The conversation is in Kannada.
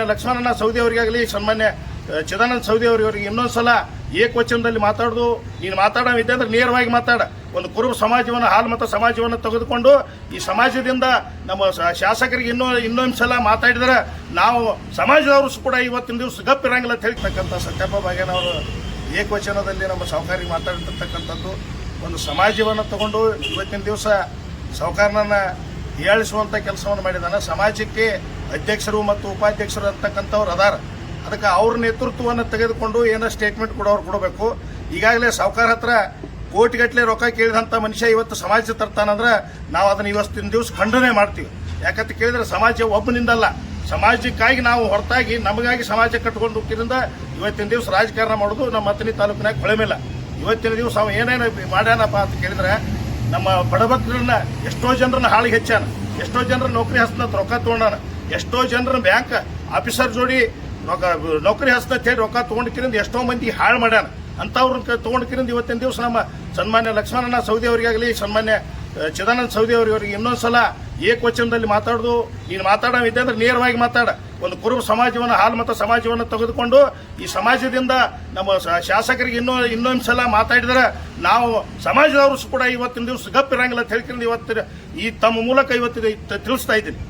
ಲಕ್ಷ್ಮಣನ ಸೌದಿ ಅವರಿಗಾಗಲಿ, ಸನ್ಮಾನ್ಯ ಚಿದಾನಂದ ಸೌದಿ ಅವರಿಗೆ ಇನ್ನೊಂದ್ಸಲ ಏಕವಚನದಲ್ಲಿ ಮಾತಾಡೋದು. ನೀನು ಮಾತಾಡೋ ಇದ್ದೆ ಅಂದ್ರೆ ನೇರವಾಗಿ ಮಾತಾಡ. ಒಂದು ಕುರುಬ ಸಮಾಜವನ್ನು, ಹಾಲು ಮತ್ತು ಸಮಾಜವನ್ನು ತೆಗೆದುಕೊಂಡು ಈ ಸಮಾಜದಿಂದ ನಮ್ಮ ಶಾಸಕರಿಗೆ ಇನ್ನೂ ಇನ್ನೊಂದು ಸಲ ಮಾತಾಡಿದ್ರೆ ನಾವು ಸಮಾಜದವರು ಕೂಡ ಇವತ್ತಿನ ದಿವಸ ಗಪ್ ಇರಂಗಿಲ್ಲ ಅಂತ ಹೇಳ್ತಕ್ಕಂಥ ಸತ್ಯಪ್ಪ ಬಾಗೇನ ಅವರು ಏಕವಚನದಲ್ಲಿ ನಮ್ಮ ಸಹಕಾರಿ ಮಾತಾಡಿರ್ತಕ್ಕಂಥದ್ದು ಒಂದು ಸಮಾಜವನ್ನು ತಗೊಂಡು ಇವತ್ತಿನ ದಿವಸ ಸಾಹುಕಾರನನ್ನ ಹೀಯಾಳಿಸುವಂಥ ಕೆಲಸವನ್ನು ಮಾಡಿದಾನೆ. ಸಮಾಜಕ್ಕೆ ಅಧ್ಯಕ್ಷರು ಮತ್ತು ಉಪಾಧ್ಯಕ್ಷರು ಅಂತಕ್ಕಂಥವ್ರು ಅದಾರ. ಅದಕ್ಕೆ ಅವ್ರ ನೇತೃತ್ವವನ್ನು ತೆಗೆದುಕೊಂಡು ಏನೋ ಸ್ಟೇಟ್ಮೆಂಟ್ ಕೊಡೋರು ಕೊಡಬೇಕು. ಈಗಾಗಲೇ ಸಾವುಕಾರ ಹತ್ರ ಕೋಟಿಗಟ್ಟಲೆ ರೊಕ್ಕ ಕೇಳಿದಂಥ ಮನುಷ್ಯ ಇವತ್ತು ಸಮಾಜ ತರ್ತಾನಂದ್ರೆ ನಾವು ಅದನ್ನು ಇವತ್ತಿನ ದಿವಸ ಖಂಡನೆ ಮಾಡ್ತೀವಿ. ಯಾಕಂತ ಕೇಳಿದ್ರೆ ಸಮಾಜ ಒಬ್ಬನಿಂದಲ್ಲ. ಸಮಾಜಕ್ಕಾಗಿ ನಾವು ಹೊರತಾಗಿ ನಮಗಾಗಿ ಸಮಾಜ ಕಟ್ಕೊಂಡು ಹೋಗಿದ್ರಿಂದ ಇವತ್ತಿನ ದಿವಸ ರಾಜಕಾರಣ ಮಾಡೋದು ನಮ್ಮ ಹತ್ತನೇ ತಾಲೂಕಿನಾಗ ಕೊಳಮಿಲ್ಲ. ಇವತ್ತಿನ ದಿವಸ ಅವ ಏನೇನು ಮಾಡ್ಯಾನಪ್ಪ ಅಂತ ಕೇಳಿದ್ರೆ ನಮ್ಮ ಬಡಬಗ್ರನ್ನ ಎಷ್ಟೋ ಜನರನ್ನ ಹಾಳಿಗೆ ಹೆಚ್ಚಾನ ಎಷ್ಟೋ ಜನರ ನೌಕರಿ ಹಸ್ತನ ರೊಕ್ಕ ತಗೊಂಡಾನ, ಎಷ್ಟೋ ಜನರ ಬ್ಯಾಂಕ್ ಆಫೀಸರ್ ಜೋಡಿ ನೌಕರಿ ಹಸ್ತನ ಅಂತ ಹೇಳಿ ರೊಕ್ಕ ತಗೊಂಡ್ಕಿರಿಂದ ಎಷ್ಟೋ ಮಂದಿ ಹಾಳು ಮಾಡ್ಯಾನ. ಅಂಥವ್ರನ್ನ ತಗೊಂಡ್ಕಿರಿಂದ ಇವತ್ತಿನ ದಿವಸ ನಮ್ಮ ಸನ್ಮಾನ್ಯ ಲಕ್ಷ್ಮಣನ ಸೌದಿ ಅವರಿಗಾಗಲಿ, ಸನ್ಮಾನ್ಯ ಚಿದಾನಂದ ಸೌದಿ ಅವರಿಗೆ ಇನ್ನೊಂದ್ಸಲ ಏಕವಚನದಲ್ಲಿ ಮಾತಾಡೋದು, ನೀನು ಮಾತಾಡೋ ಇದ್ದೆ ಅಂದ್ರೆ ನೇರವಾಗಿ ಮಾತಾಡ. ಒಂದು ಕುರುಬ ಸಮಾಜವನ್ನು, ಹಾಲು ಮತ್ತು ಸಮಾಜವನ್ನು ತೆಗೆದುಕೊಂಡು ಈ ಸಮಾಜದಿಂದ ನಮ್ಮ ಶಾಸಕರಿಗೆ ಇನ್ನೂ, ಇನ್ನೊಂದು ಸಲ ಮಾತಾಡಿದ್ರೆ ನಾವು ಸಮಾಜದವರು ಕೂಡ ಇವತ್ತಿನ ದಿವಸ ಗಪ್ಪಿರಂಗಿಲ್ಲ ತಿಳ್ಕೊಂಡು ಇವತ್ತಿನ ಈ ತಮ್ಮ ಮೂಲಕ ಇವತ್ತಿನ ತಿಳಿಸ್ತಾ ಇದ್ದೀನಿ.